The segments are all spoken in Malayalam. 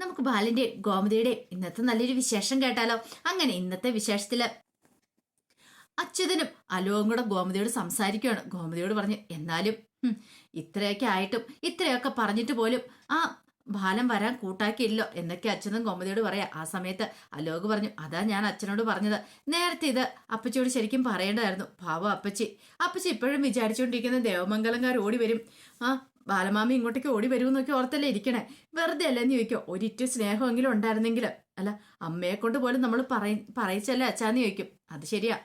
നമുക്ക് ബാലിന്റെ ഗോമതിയുടെ ഇന്നത്തെ നല്ലൊരു വിശേഷം കേട്ടാലോ? അങ്ങനെ ഇന്നത്തെ വിശേഷത്തിൽ അച്യുതനും അലോവും കൂടെ ഗോമതിയോട് സംസാരിക്കുകയാണ് ഗോമതിയോട് പറഞ്ഞു എന്നാലും ഇത്രയൊക്കെ ആയിട്ടും ഇത്രയൊക്കെ പറഞ്ഞിട്ട് പോലും ആ ബാലം വരാൻ കൂട്ടാക്കിയില്ലോ എന്നൊക്കെ അച്ഛനും ഗോമതിയോട് പറയാം. ആ സമയത്ത് അലോക് പറഞ്ഞു അതാ ഞാൻ അച്ഛനോട് പറഞ്ഞത്. നേരത്തെ ഇത് അപ്പച്ചിയോട് ശരിക്കും പറയേണ്ടതായിരുന്നു. പാവം അപ്പച്ചി. അപ്പച്ചി ഇപ്പോഴും വിചാരിച്ചുകൊണ്ടിരിക്കുന്ന ദേവമംഗലംകാർ ഓടി വരും. ആ ബാലമാമി ഇങ്ങോട്ടേക്ക് ഓടി വരുമെന്നൊക്കെ ഓർത്തല്ലേ ഇരിക്കണേ? വെറുതെ അല്ലെന്ന് ചോദിക്കോ. ഒരിറ്റ് സ്നേഹമെങ്കിലും ഉണ്ടായിരുന്നെങ്കിൽ അല്ല അമ്മയെ കൊണ്ട് പോലും നമ്മൾ പറയ പറയിച്ചല്ലേ അച്ഛാന്ന് ചോദിക്കും. അത് ശരിയാ.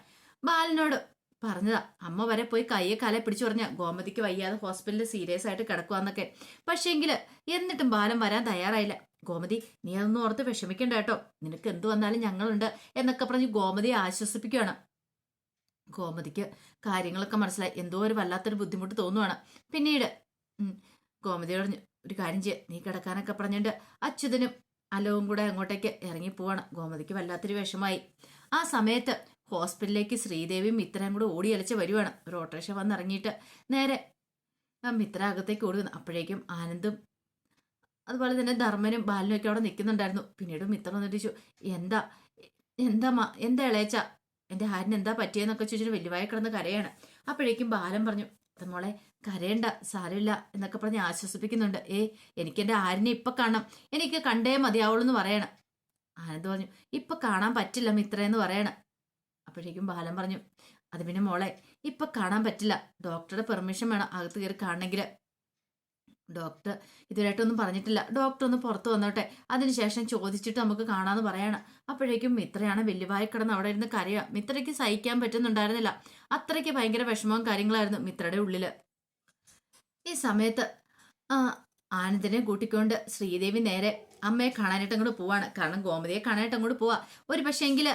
ബാലനോട് പറഞ്ഞതാ അമ്മ വരെ പോയി കയ്യെ കാലെ പിടിച്ചു പറഞ്ഞ ഗോമതിക്ക് വയ്യാതെ ഹോസ്പിറ്റലിൽ സീരിയസ് ആയിട്ട് കിടക്കുവാന്നൊക്കെ. പക്ഷേങ്കിൽ എന്നിട്ടും ബാലം വരാൻ തയ്യാറായില്ല. ഗോമതി നീ അതൊന്നും ഓർത്ത് വിഷമിക്കണ്ട കേട്ടോ. നിനക്ക് എന്ത് വന്നാലും ഞങ്ങളുണ്ട് എന്നൊക്കെ പറഞ്ഞ് ഗോമതിയെ ആശ്വസിപ്പിക്കുകയാണ് ഗോമതിക്ക് കാര്യങ്ങളൊക്കെ മനസ്സിലായി. എന്തോ ഒരു വല്ലാത്തൊരു ബുദ്ധിമുട്ട് തോന്നുവാണ്. പിന്നീട് ഗോമതിയോട് പറഞ്ഞു, ഒരു കാര്യം ചെയ്യ നീ കിടക്കാനൊക്കെ പറഞ്ഞിട്ട് അച്യുതനും അലവും കൂടെ അങ്ങോട്ടേക്ക് ഇറങ്ങി പോവാണ് ഗോമതിക്ക് വല്ലാത്തൊരു വിഷമായി ആ സമയത്ത് ഹോസ്പിറ്റലിലേക്ക് ശ്രീദേവിയും മിത്രയും കൂടെ ഓടി അലച്ച് വരുവാണ്. ഒരു ഓട്ടോറിക്ഷ വന്നിറങ്ങിയിട്ട് നേരെ മിത്ര അകത്തേക്ക് ഓടുന്നു അപ്പോഴേക്കും ആനന്ദും അതുപോലെ തന്നെ ധർമ്മനും ബാലനും ഒക്കെ അവിടെ നിൽക്കുന്നുണ്ടായിരുന്നു. പിന്നീട് മിത്ര വന്നിട്ട് എന്താ എന്താ മാ എന്താ ഇളയച്ച? എന്റെ ഹാരിന് എന്താ പറ്റിയെന്നൊക്കെ ചോദിച്ചിട്ട് വലിയ കിടന്ന് കരയാണ്. അപ്പോഴേക്കും ബാലൻ പറഞ്ഞു "അത് മോളെ കരയണ്ട സാരമില്ല എന്നൊക്കെ പറഞ്ഞ് ആശ്വസിപ്പിക്കുന്നുണ്ട്. ഏ എനിക്ക് എന്റെ ആരിനെ ഇപ്പൊ കാണണം? എനിക്ക് കണ്ടേ മതിയാവുള്ളൂ എന്ന് പറയണം. ആനന്ദ് പറഞ്ഞു ഇപ്പൊ കാണാൻ പറ്റില്ല മിത്രയെന്ന് പറയണം. അപ്പോഴേക്കും ബാലൻ പറഞ്ഞു അത് പിന്നെ മോളെ ഇപ്പൊ കാണാൻ പറ്റില്ല. ഡോക്ടറുടെ പെർമിഷൻ വേണം അകത്ത് കയറി കാണണമെങ്കിൽ. ഡോക്ടർ ഇതുവരായിട്ടൊന്നും പറഞ്ഞിട്ടില്ല. ഡോക്ടർ ഒന്ന് പുറത്ത് വന്നോട്ടെ. അതിനുശേഷം ചോദിച്ചിട്ട് നമുക്ക് കാണാമെന്ന് പറയണം. അപ്പോഴേക്കും മിത്രയാണ് വെല്ലുവായി കിടന്ന് അവിടെ ഇരുന്ന് കരയുക. മിത്രയ്ക്ക് സഹിക്കാൻ പറ്റുന്നുണ്ടായിരുന്നില്ല. അത്രയ്ക്ക് ഭയങ്കര വിഷമവും കാര്യങ്ങളായിരുന്നു മിത്രയുടെ ഉള്ളിൽ. ഈ സമയത്ത് ആനന്ദിനെ കൂട്ടിക്കൊണ്ട് ശ്രീദേവി നേരെ അമ്മയെ കാണാനായിട്ട് അങ്ങോട്ട് പോവാണ്. കാരണം ഗോമതിയെ കാണാനായിട്ട് അങ്ങോട്ട് പോവാ. ഒരു പക്ഷേ എങ്കിൽ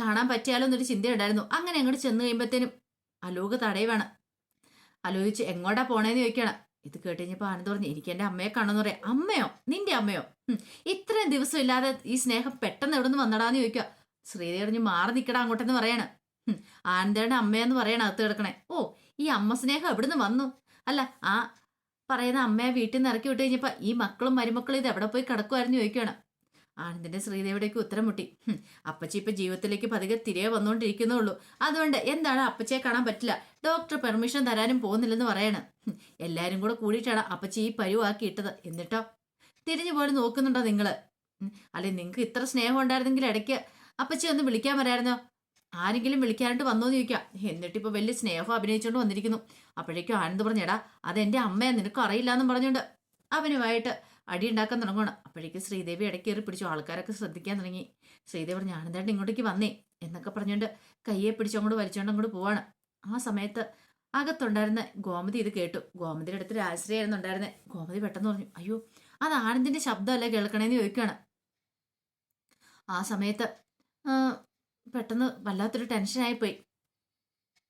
കാണാൻ പറ്റിയാലോ എന്നൊരു ചിന്തയുണ്ടായിരുന്നു. അങ്ങനെ അങ്ങോട്ട് ചെന്ന് കഴിയുമ്പോഴത്തേനും അലോക് തടയുവാണ്. ആലോചിച്ച് എങ്ങോട്ടാ പോണേന്ന് ചോദിക്കണം. ഇത് കേട്ട് കഴിഞ്ഞപ്പോൾ ആനന്ദ് പറഞ്ഞു എനിക്ക് എന്റെ അമ്മയെ കാണുമെന്ന് പറയാം. അമ്മയോ? നിന്റെ അമ്മയോ? ഇത്രയും ദിവസം ഇല്ലാതെ ഈ സ്നേഹം പെട്ടെന്ന് എവിടെ നിന്ന് വന്നടാന്ന് ചോദിക്കുക ശ്രീദേവി പറഞ്ഞു മാറി നിൽക്കടാ അങ്ങോട്ടെന്ന് പറയാണ്. ആനന്ദയുടെ അമ്മയെന്ന് പറയണം അകത്ത് കിടക്കണേ. ഓ ഈ അമ്മ സ്നേഹം എവിടുന്ന് വന്നു? അല്ല ആ പറയുന്ന അമ്മയെ വീട്ടിൽ നിന്ന് ഇറക്കി വിട്ട് കഴിഞ്ഞപ്പോൾ ഈ മക്കളും മരുമക്കളും ഇത് എവിടെ പോയി കിടക്കുമായിരുന്നു ചോദിക്കുകയാണ്. ആനന്ദിന്റെ ശ്രീദേവിയുടെയൊക്കെ ഉത്തരം മുട്ടി. അപ്പച്ചി ഇപ്പൊ ജീവിതത്തിലേക്ക് പതുക്കെ തിരികെ വന്നുകൊണ്ടിരിക്കുന്നുള്ളൂ അതുകൊണ്ട് എന്താണ് അപ്പച്ചിയെ കാണാൻ പറ്റില്ല? ഡോക്ടർ പെർമിഷൻ തരാനും പോകുന്നില്ലെന്ന് പറയാണ്. എല്ലാവരും കൂടെ കൂടിയിട്ടാണ് അപ്പച്ചി ഈ പരുവാക്കി ഇട്ടത്. എന്നിട്ടോ? തിരിഞ്ഞു പോലും നോക്കുന്നുണ്ടോ നിങ്ങൾ? അല്ലെ നിങ്ങൾക്ക് ഇത്ര സ്നേഹം ഉണ്ടായിരുന്നെങ്കിൽ ഇടയ്ക്ക് അപ്പച്ചി ഒന്ന് വിളിക്കാൻ വരായിരുന്നോ ആരെങ്കിലും വിളിക്കാനായിട്ട് വന്നോന്ന് ചോദിക്കാം. എന്നിട്ടിപ്പോൾ വലിയ സ്നേഹം അഭിനയിച്ചുകൊണ്ട് വന്നിരിക്കുന്നു. അപ്പോഴേക്കും ആനന്ദ് പറഞ്ഞെടാ അതെന്റെ അമ്മയെ നിനക്ക് അറിയില്ല എന്നും പറഞ്ഞുകൊണ്ട് അവനുമായിട്ട് അടി ഉണ്ടാക്കാൻ തുടങ്ങണം അപ്പോഴേക്കും ശ്രീദേവി ഇടയ്ക്ക് കയറി പിടിച്ചു. ആൾക്കാരൊക്കെ ശ്രദ്ധിക്കാൻ തുടങ്ങി. ശ്രീദേവി പറഞ്ഞു ആനന്ദേട്ടൻ ഇങ്ങോട്ടേക്ക് വന്നേ എന്നൊക്കെ പറഞ്ഞുകൊണ്ട് കയ്യെ പിടിച്ചു അങ്ങോട്ട് വലിച്ചുകൊണ്ട് അങ്ങോട്ട് പോവാണ്. ആ സമയത്ത് അകത്തുണ്ടായിരുന്ന ഗോമതി ഇത് കേട്ടു. ഗോമതിയുടെ അടുത്ത് രാജശ്രീയായിരുന്നു ഉണ്ടായിരുന്നത് ഗോമതി പെട്ടെന്ന് പറഞ്ഞു അയ്യോ അത് ആനന്ദിന്റെ ശബ്ദമല്ല കേൾക്കണേന്ന് ചോദിക്കുകയാണ് ആ സമയത്ത് പെട്ടെന്ന് വല്ലാത്തൊരു ടെൻഷനായിപ്പോയി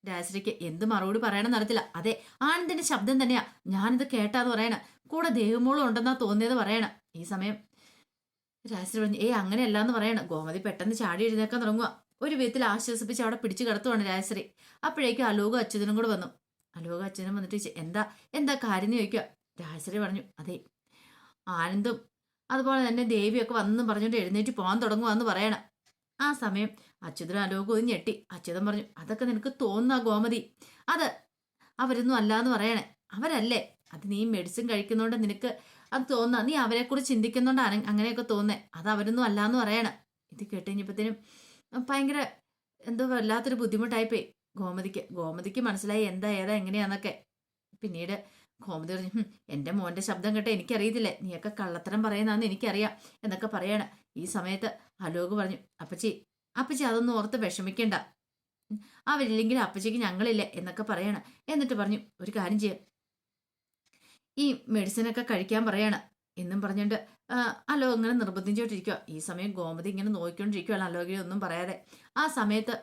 രാജശ്രീക്ക് എന്ത് മറുപടി പറയണമെന്ന് അറിയത്തില്ല. അതെ ആനന്ദിന്റെ ശബ്ദം തന്നെയാ. ഞാനിത് കേട്ടാന്ന് പറയണ. കൂടെ ദേവമോളും ഉണ്ടെന്നാ തോന്നിയത് പറയണ. ഈ സമയം രാജശ്രീ പറഞ്ഞു ഏയ് അങ്ങനെയല്ല എന്ന് പറയണം. ഗോമതി പെട്ടെന്ന് ചാടി എഴുന്നേക്കാൻ തുടങ്ങുക ഒരു വിധത്തിൽ ആശ്വസിപ്പിച്ച് അവിടെ പിടിച്ചു കിടത്തുവാണ് രാജശ്രീ. അപ്പോഴേക്കും അലോക അച്യുതനും കൂടെ വന്നു. അലോക അച്യുതനും വന്നിട്ട് എന്താ എന്താ കാര്യം? ചോദിക്കുക രാജശ്രീ പറഞ്ഞു അതെ ആനന്ദും അതുപോലെ തന്നെ ദേവിയൊക്കെ വന്നെന്ന് പറഞ്ഞുകൊണ്ട് എഴുന്നേറ്റ് പോകാൻ തുടങ്ങുക എന്ന് പറയണം. ആ സമയം അച്യുതനും അലോകവും ഞെട്ടി. അച്യുതൻ പറഞ്ഞു അതൊക്കെ നിനക്ക് തോന്നുന്ന ഗോമതി. അത് അവരൊന്നും അല്ലാന്ന് പറയണേ. അവരല്ലേ? അത് നീ മെഡിസിൻ കഴിക്കുന്നോണ്ട് നിനക്ക് അത് തോന്നുക നീ അവരെക്കുറിച്ച് ചിന്തിക്കുന്നോണ്ട് അങ്ങനെയൊക്കെ തോന്നേ അത് അവരൊന്നും അല്ലാന്ന് പറയണേ. ഇത് കേട്ടുകഴിഞ്ഞപ്പത്തേനും ഭയങ്കര എന്തോ വല്ലാത്തൊരു ബുദ്ധിമുട്ടായിപ്പോയി ഗോമതിക്ക്. ഗോമതിക്ക് മനസ്സിലായി എന്താ ഏതാ എങ്ങനെയാന്നൊക്കെ. പിന്നീട് ഗോമതി പറഞ്ഞു എന്റെ മോന്റെ ശബ്ദം കേട്ട എനിക്കറിയത്തില്ലേ? നീയൊക്കെ കള്ളത്തരം പറയുന്നതാന്ന് എനിക്കറിയാം എന്നൊക്കെ പറയാണ്. ഈ സമയത്ത് അലോക് പറഞ്ഞു അപ്പച്ചി അപ്പച്ചി അതൊന്നും ഓർത്ത് വിഷമിക്കണ്ട. അവരില്ലെങ്കിൽ അപ്പച്ചിക്ക് ഞങ്ങളില്ല എന്നൊക്കെ പറയണം. എന്നിട്ട് പറഞ്ഞു ഒരു കാര്യം ചെയ്യാം. ഈ മെഡിസിനൊക്കെ കഴിക്കാൻ പറയാണ്. എന്നും പറഞ്ഞുകൊണ്ട് അലോ ഇങ്ങനെ നിർബന്ധിച്ചോണ്ടിരിക്കുക ഈ സമയം ഗോമതി ഇങ്ങനെ നോക്കിക്കൊണ്ടിരിക്കുകയാണ് അലോകിനെ ഒന്നും പറയാതെ. ആ സമയത്ത്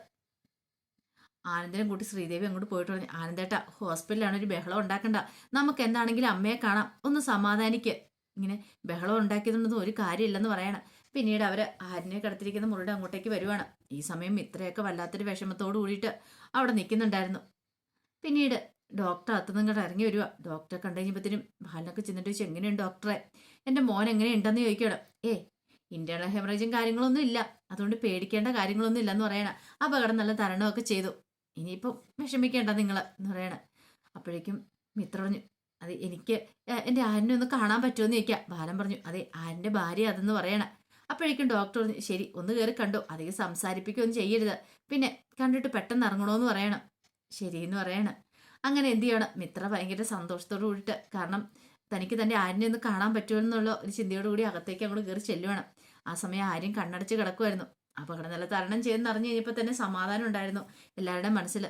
ആനന്ദനെ കൂട്ടി ശ്രീദേവി അങ്ങോട്ട് പോയിട്ട് പറഞ്ഞു ആനന്ദേട്ട ഹോസ്പിറ്റലാണ് ഒരു ബഹളം ഉണ്ടാക്കണ്ട. നമുക്ക് എന്താണെങ്കിലും അമ്മയെ കാണാം. ഒന്ന് സമാധാനിക്ക്. ഇങ്ങനെ ബഹളം ഉണ്ടാക്കിയതൊന്നും ഒരു കാര്യമില്ലെന്ന് പറയണം. പിന്നീട് അവർ ആരിനെ കിടത്തിരിക്കുന്ന മുറിയുടെ അങ്ങോട്ടേക്ക് വരുവാണ്. ഈ സമയം ഇത്രയൊക്കെ വല്ലാത്തൊരു വിഷമത്തോട് കൂടിയിട്ട് അവിടെ നിൽക്കുന്നുണ്ടായിരുന്നു. പിന്നീട് ഡോക്ടർ അത്തുനിന്ന് ഇങ്ങോട്ട് ഇറങ്ങി വരിക ഡോക്ടറെ കണ്ടു കഴിഞ്ഞപ്പോഴത്തേനും ബാലനൊക്കെ ചെന്നിട്ട് ചോദിച്ചു എങ്ങനെയുണ്ട് ഡോക്ടറെ എന്റെ മോൻ എങ്ങനെയുണ്ടെന്ന് ചോദിക്കണം ഏ ഇന്റേണൽ ഹെമറേജും കാര്യങ്ങളൊന്നും ഇല്ല. അതുകൊണ്ട് പേടിക്കേണ്ട കാര്യങ്ങളൊന്നും ഇല്ലെന്ന് പറയണ. അപകടം നല്ല തരണമൊക്കെ ചെയ്തു. ഇനിയിപ്പം വിഷമിക്കേണ്ട നിങ്ങൾ എന്ന് പറയണ. അപ്പോഴേക്കും മിത്ര പറഞ്ഞു അത് എനിക്ക് എന്റെ ആരിനെ ഒന്ന് കാണാൻ പറ്റുമെന്ന് ചോദിക്കാം. ബാലൻ പറഞ്ഞു അതെ ആരിന്റെ ഭാര്യ അതെന്ന് പറയണ. അപ്പോഴേക്കും ഡോക്ടർ ശരി ഒന്ന് കയറി കണ്ടോ. അധികം സംസാരിപ്പിക്കുകയൊന്നും ചെയ്യരുത്. പിന്നെ കണ്ടിട്ട് പെട്ടെന്ന് ഇറങ്ങണമെന്ന് പറയണം. ശരിയെന്ന് പറയണം. അങ്ങനെ എന്ത് ചെയ്യണം? മിത്ര ഭയങ്കര സന്തോഷത്തോട് കൂടിയിട്ട് കാരണം തനിക്ക് തന്റെ ആര്യനെ ഒന്ന് കാണാൻ പറ്റുമെന്നുള്ള ഒരു ചിന്തയോട് കൂടി അകത്തേക്ക് അങ്ങോട്ട് കയറി ചെല്ലുവാണ്. ആ സമയം ആരും കണ്ണടച്ച് കിടക്കുമായിരുന്നു അപകടം നല്ല തരണം ചെയ്യുന്ന അറിഞ്ഞു കഴിഞ്ഞപ്പോൾ തന്നെ സമാധാനം ഉണ്ടായിരുന്നു എല്ലാവരുടെയും മനസ്സിൽ.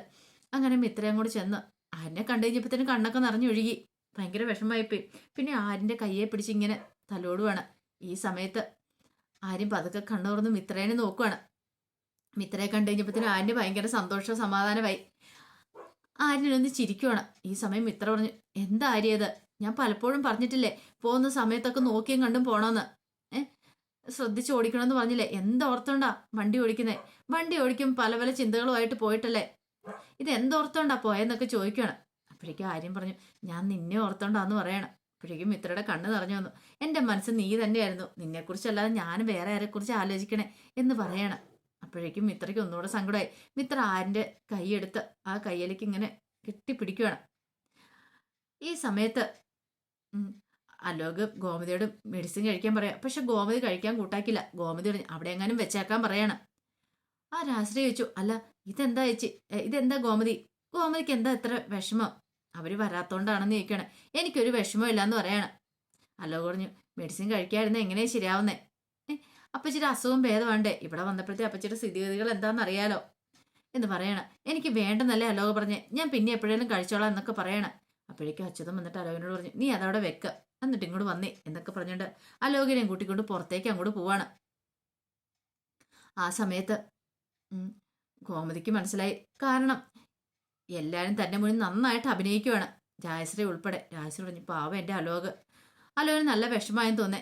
അങ്ങനെ മിത്രയും അങ്ങോട്ട് ചെന്ന് ആരിനെ കണ്ടു കഴിഞ്ഞപ്പോൾ തന്നെ കണ്ണൊക്കെ നിറഞ്ഞൊഴുകി ഭയങ്കര വിഷമമായിപ്പോയി. പിന്നെ ആരിന്റെ കയ്യെ പിടിച്ച് ഇങ്ങനെ തലോടുവാണ്. ഈ സമയത്ത് ആരും പതുക്കെ കണ്ണു തുറന്ന് മിത്രേനെ നോക്കുവാണ്. മിത്രയെ കണ്ടു കഴിഞ്ഞപ്പോഴത്തേനും ആരിന് ഭയങ്കര സന്തോഷം സമാധാനമായി ആര്യനൊന്ന് ചിരിക്കുവാണ്. ഈ സമയം മിത്ര പറഞ്ഞു എന്താ ആര്യത് ഞാൻ പലപ്പോഴും പറഞ്ഞിട്ടില്ലേ പോകുന്ന സമയത്തൊക്കെ നോക്കിയും കണ്ടും പോണോന്ന്. ഏ? ശ്രദ്ധിച്ച് ഓടിക്കണമെന്ന് പറഞ്ഞില്ലേ? എന്തോർത്തോണ്ടാ വണ്ടി ഓടിക്കുന്നേ? വണ്ടി ഓടിക്കും പല പല ചിന്തകളുമായിട്ട് പോയിട്ടല്ലേ? ഇത് എന്തോർത്തോണ്ടാ പോയെന്നൊക്കെ ചോദിക്കുകയാണ് അപ്പോഴേക്കും ആര്യം പറഞ്ഞു ഞാൻ നിന്നെ ഓർത്തോണ്ടാന്ന് പറയണം. അപ്പോഴേക്കും മിത്രയുടെ കണ്ണ് നിറഞ്ഞു വന്നു. എന്റെ മനസ്സ് നീ തന്നെയായിരുന്നു. നിന്നെക്കുറിച്ചല്ലാതെ ഞാൻ വേറെ ആരെക്കുറിച്ച് ആലോചിക്കണേ? എന്ന് പറയണം. അപ്പോഴേക്കും മിത്രയ്ക്ക് ഒന്നുകൂടെ സങ്കടമായി. മിത്ര ആരിന്റെ കൈയെടുത്ത് ആ കയ്യിലേക്ക് ഇങ്ങനെ കെട്ടിപ്പിടിക്കുകയാണ് ഈ സമയത്ത് അലോക് ഗോമതിയോട് മെഡിസിൻ കഴിക്കാൻ പറയാം. പക്ഷെ ഗോമതി കഴിക്കാൻ കൂട്ടാക്കില്ല. ഗോമതി അവിടെ എങ്ങാനും വെച്ചേക്കാൻ പറയാണ്. ആ രാശ്രീ ചോദിച്ചു അല്ല ഇതെന്താ ചേച്ചി? ഇതെന്താ ഗോമതി? ഗോമതിക്ക് എന്താ ഇത്ര വിഷമം? അവർ വരാത്തോണ്ടാണെന്ന് ചോദിക്കണം എനിക്കൊരു വിഷമം ഇല്ലാന്ന് പറയണം. അല്ലോ പറഞ്ഞു മെഡിസിൻ കഴിക്കാതിരുന്ന എങ്ങനെ ശരിയാവുന്നേ? അപ്പച്ചിയുടെ അസുഖം ഭേദമാണ്ടേ. ഇവിടെ വന്നപ്പോഴത്തെ അപ്പച്ചിയുടെ സ്ഥിതിഗതികൾ എന്താണെന്ന് അറിയാലോ. എന്ന് പറയണം. എനിക്ക് വേണ്ടെന്നല്ലേ അലോക പറഞ്ഞേ. ഞാൻ പിന്നെ എപ്പോഴേലും കഴിച്ചോളാം എന്നൊക്കെ പറയണം. അപ്പോഴേക്കും അച്യുതം വന്നിട്ട് അലോകിനോട് പറഞ്ഞു നീ അതവിടെ വെക്ക. എന്നിട്ട് ഇങ്ങോട്ട് വന്നേ എന്നൊക്കെ പറഞ്ഞുകൊണ്ട് അലോകിനെയും കൂട്ടിക്കൊണ്ട് പുറത്തേക്ക് അങ്ങോട്ട് പോവാണ്. ആ സമയത്ത് ഗോമതിക്ക് മനസ്സിലായി. കാരണം എല്ലാവരും തന്റെ മുന്നിൽ നന്നായിട്ട് അഭിനയിക്കുവാണ്. രാജശ്രീ ഉൾപ്പെടെ. രാജശ്രീ പറഞ്ഞു പാവം എന്റെ അലോക്. അലോകിന് നല്ല വിഷമായെന്ന് തോന്നേ.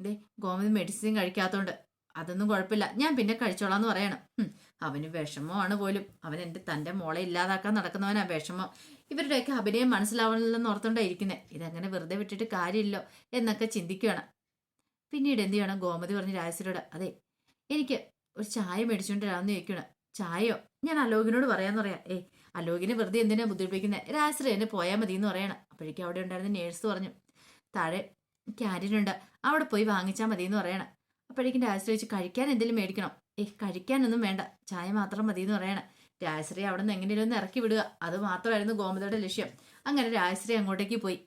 ദേ ഗോമതി മെഡിസിൻ കഴിക്കാത്തതുകൊണ്ട് അതൊന്നും കുഴപ്പമില്ല. ഞാൻ പിന്നെ കഴിച്ചോളാന്ന് പറയണം. ഹും, അവന് വിഷമമാണ് പോലും. അവൻ എന്റെ തന്റെ മോളെ ഇല്ലാതാക്കാൻ നടക്കുന്നവനാ വിഷമം. ഇവരുടെയൊക്കെ അഭിനയം മനസ്സിലാവണില്ലെന്ന് ഓർത്തുകൊണ്ടായിരിക്കുന്നത് ഇതങ്ങനെ വെറുതെ വിട്ടിട്ട് കാര്യമില്ലോ എന്നൊക്കെ ചിന്തിക്കുകയാണ് പിന്നീട് എന്ത് ചെയ്യണം? ഗോമതി പറഞ്ഞ് രാജശ്രീയോട് അതെ എനിക്ക് ഒരു ചായ മേടിച്ചുകൊണ്ട് വരാമെന്ന് ചോദിക്കണം ചായയോ? ഞാൻ അലോകിനോട് പറയാന്ന് പറയാം. ഏ അലോകിനെ വെറുതെ എന്തിനാ ബുദ്ധിപ്പിക്കുന്നത് രാജശ്രീ എന്നെ പോയാൽ മതി എന്ന് പറയണം. അപ്പോഴേക്കും അവിടെ ഉണ്ടായിരുന്ന നേഴ്സ് പറഞ്ഞു താഴെ ക്യാന്റീനുണ്ട് അവിടെ പോയി വാങ്ങിച്ചാൽ മതി എന്ന് പറയണം. അപ്പോഴേക്കും രാജശ്രീ വെച്ച് കഴിക്കാൻ എന്തെങ്കിലും മേടിക്കണം? ഏ കഴിക്കാനൊന്നും വേണ്ട. ചായ മാത്രം മതി എന്ന് പറയണം. രാജശ്രീ അവിടെ നിന്ന് എങ്ങനെയും ഒന്ന് ഇറക്കി വിടുക. അത് മാത്രമായിരുന്നു ഗോമതയുടെ ലക്ഷ്യം. അങ്ങനെ രാജശ്രീ അങ്ങോട്ടേക്ക് പോയി.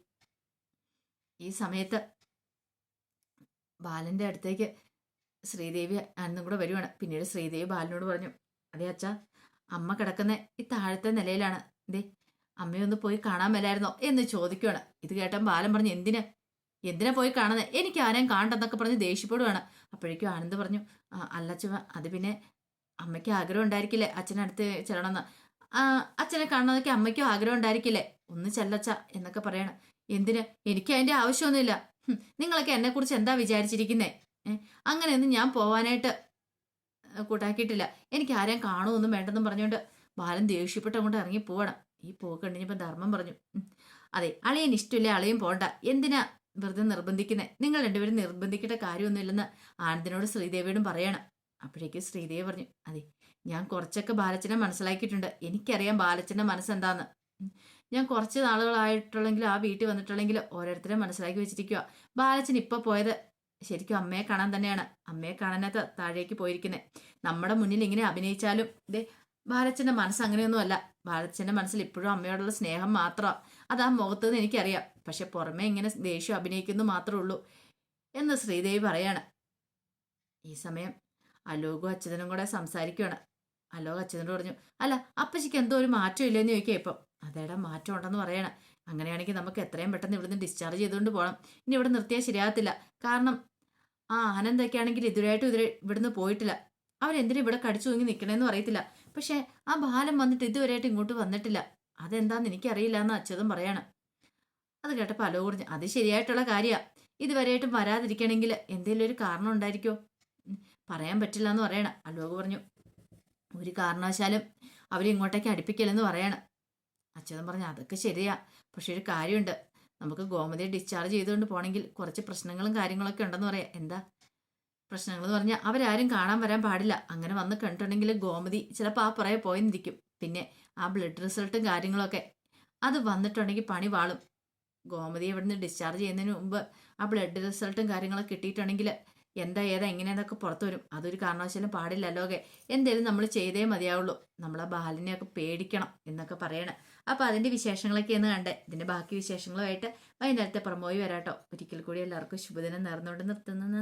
ഈ സമയത്ത് ബാലന്റെ അടുത്തേക്ക് ശ്രീദേവി അന്നും കൂടെ വരുവാണ്. പിന്നീട് ശ്രീദേവി ബാലനോട് പറഞ്ഞു അതെ അച്ഛാ അമ്മ കിടക്കുന്ന ഈ താഴത്തെ നിലയിലാണ്. ദേ അമ്മയൊന്ന് പോയി കാണാൻ മേലായിരുന്നോ എന്ന് ചോദിക്കുവാണ് ഇത് കേട്ടൻ ബാലൻ പറഞ്ഞു എന്തിന്? എന്തിനാ പോയി കാണുന്നത് എനിക്ക് ആരെയും കാണണ്ടെന്നൊക്കെ പറഞ്ഞ് ദേഷ്യപ്പെടുവാണ്. അപ്പോഴേക്കും ആനന്ദ് പറഞ്ഞു "ആ, അല്ല അച്ഛ അത് പിന്നെ അമ്മയ്ക്ക് ആഗ്രഹം ഉണ്ടായിരിക്കില്ലേ അച്ഛനടുത്ത് ചെല്ലണമെന്ന്? അച്ഛനെ കാണണമെന്നൊക്കെ അമ്മയ്ക്കും ആഗ്രഹം ഉണ്ടായിരിക്കില്ലേ? ഒന്ന് ചെല്ലച്ച എന്നൊക്കെ പറയണം. എന്തിന്? എനിക്ക് അതിന്റെ ആവശ്യമൊന്നുമില്ല. നിങ്ങളൊക്കെ എന്നെക്കുറിച്ച് എന്താ വിചാരിച്ചിരിക്കുന്നേ? അങ്ങനെയൊന്നും ഞാൻ പോവാനായിട്ട് കൂട്ടാക്കിയിട്ടില്ല. എനിക്ക് ആരെയും കാണുമൊന്നും വേണ്ടെന്നും പറഞ്ഞുകൊണ്ട് ബാലൻ ദേഷ്യപ്പെട്ട് അങ്ങോട്ട് ഇറങ്ങി പോവണം. ഈ പോക്ക് കണ്ടിഞ്ഞപ്പോൾ ധർമ്മം പറഞ്ഞു. അതെ അളിയൻ ഇഷ്ടമില്ല അളിയും പോണ്ട. എന്തിനാ വെറുതെ നിർബന്ധിക്കുന്നത് നിങ്ങൾ രണ്ടുപേരും നിർബന്ധിക്കേണ്ട കാര്യമൊന്നുമില്ലെന്ന് ആനന്ദിനോട് ശ്രീദേവിയോടും പറയണം. അപ്പോഴേക്കും ശ്രീദേവി പറഞ്ഞു അതെ ഞാൻ കുറച്ചൊക്കെ ബാലച്ചനെ മനസ്സിലാക്കിയിട്ടുണ്ട്. എനിക്കറിയാം ബാലച്ചന്റെ മനസ്സെന്താന്ന്. ഞാൻ കുറച്ച് നാളുകളായിട്ടുള്ളെങ്കിലും ആ വീട്ടിൽ വന്നിട്ടുള്ളെങ്കിൽ ഓരോരുത്തരെ മനസ്സിലാക്കി വെച്ചിരിക്കുക ബാലച്ചൻ ഇപ്പോൾ പോയത് ശരിക്കും അമ്മയെ കാണാൻ തന്നെയാണ്. അമ്മയെ കാണാനകത്ത് താഴേക്ക് പോയിരിക്കുന്നത് നമ്മുടെ മുന്നിൽ ഇങ്ങനെ അഭിനയിച്ചാലും ഇതേ ബാലച്ചന്റെ മനസ്സ് അങ്ങനെയൊന്നുമല്ല. അല്ല ബാലച്ചന്റെ മനസ്സിൽ ഇപ്പോഴും അമ്മയോടുള്ള സ്നേഹം മാത്രമാണ് അത് ആ മുഖത്ത് നിന്ന് എനിക്കറിയാം. പക്ഷെ പുറമെ ഇങ്ങനെ ദേഷ്യം അഭിനയിക്കുന്നു മാത്രമേ ഉള്ളൂ എന്ന് ശ്രീദേവി പറയാണ്. ഈ സമയം അലോകും അച്യുതനും കൂടെ സംസാരിക്കുകയാണ് അലോക് അച്യുതനോട് പറഞ്ഞു അല്ല അപ്പച്ചിക്ക് എന്തോ ഒരു മാറ്റം ഇല്ലെന്ന് ചോദിക്കുക ഇപ്പം. അതേടാ മാറ്റം ഉണ്ടെന്ന് പറയണം. അങ്ങനെയാണെങ്കിൽ നമുക്ക് എത്രയും പെട്ടെന്ന് ഇവിടുന്ന് ഡിസ്ചാർജ് ചെയ്തുകൊണ്ട് പോകണം ഇനി ഇവിടെ നിർത്തിയാൽ ശരിയാകത്തില്ല. കാരണം ആ ആനന്ദൊക്കെ ആണെങ്കിൽ ഇതുവരെയായിട്ടും ഇതുവരെ ഇവിടുന്ന് പോയിട്ടില്ല. അവരെന്തിനാ ഇവിടെ കടിച്ചു തൂങ്ങി നിൽക്കണേന്ന് അറിയത്തില്ല. പക്ഷേ ആ ബാലം വന്നിട്ട് ഇതുവരെയായിട്ട് ഇങ്ങോട്ട് വന്നിട്ടില്ല. അതെന്താന്ന് എനിക്കറിയില്ല എന്ന് അച്ഛതും പറയാണ്. അത് കേട്ടപ്പോൾ അലോ പറഞ്ഞു അത് ശരിയായിട്ടുള്ള കാര്യമാണ് ഇതുവരെയായിട്ടും വരാതിരിക്കണമെങ്കിൽ എന്തെങ്കിലും ഒരു കാരണം ഉണ്ടായിരിക്കോ? പറയാൻ പറ്റില്ല എന്ന് പറയണം. അലോക് പറഞ്ഞു ഒരു കാരണവശാലും അവരെ ഇങ്ങോട്ടേക്ക് അടുപ്പിക്കില്ലെന്ന് പറയണം. അച്യുതൻ പറഞ്ഞു അതൊക്കെ ശരിയാ. പക്ഷെ ഒരു കാര്യമുണ്ട്. നമുക്ക് ഗോമതിയെ ഡിസ്ചാർജ് ചെയ്തുകൊണ്ട് പോകണമെങ്കിൽ കുറച്ച് പ്രശ്നങ്ങളും കാര്യങ്ങളൊക്കെ ഉണ്ടെന്ന് പറയാം. എന്താ? പ്രശ്നങ്ങൾ എന്ന് പറഞ്ഞാൽ അവരാരും കാണാൻ വരാൻ പാടില്ല. അങ്ങനെ വന്ന് കണ്ടിട്ടുണ്ടെങ്കിൽ ഗോമതി ചിലപ്പോൾ ആ പുറകെ പോയി നിൽക്കും പിന്നെ ആ ബ്ലഡ് റിസൾട്ടും കാര്യങ്ങളൊക്കെ. അത് വന്നിട്ടുണ്ടെങ്കിൽ പണി വാളും. ഗോമതി ഇവിടുന്ന് ഡിസ്ചാർജ് ചെയ്യുന്നതിന് മുമ്പ് ആ ബ്ലഡ് റിസൾട്ടും കാര്യങ്ങളൊക്കെ കിട്ടിയിട്ടുണ്ടെങ്കിൽ എന്താ ഏതാ എങ്ങനെയെന്നൊക്കെ പുറത്തു വരും. അതൊരു കാരണവശാലും പാടില്ലല്ലോ ഒക്കെ. എന്തേലും നമ്മൾ ചെയ്തേ മതിയാവുള്ളൂ. നമ്മളെ ബാലിനെയൊക്കെ പേടിക്കണം എന്നൊക്കെ പറയണേ. അപ്പോൾ അതിന്റെ വിശേഷങ്ങളൊക്കെ ഒന്ന് കണ്ടേ. ഇതിന്റെ ബാക്കി വിശേഷങ്ങളുമായിട്ട് വൈകുന്നേരത്തെ പ്രമോയി വരാട്ടോ. ഒരിക്കൽ കൂടി എല്ലാവർക്കും ശുഭദിനം നേർന്നുകൊണ്ട് നിർത്തുന്നു.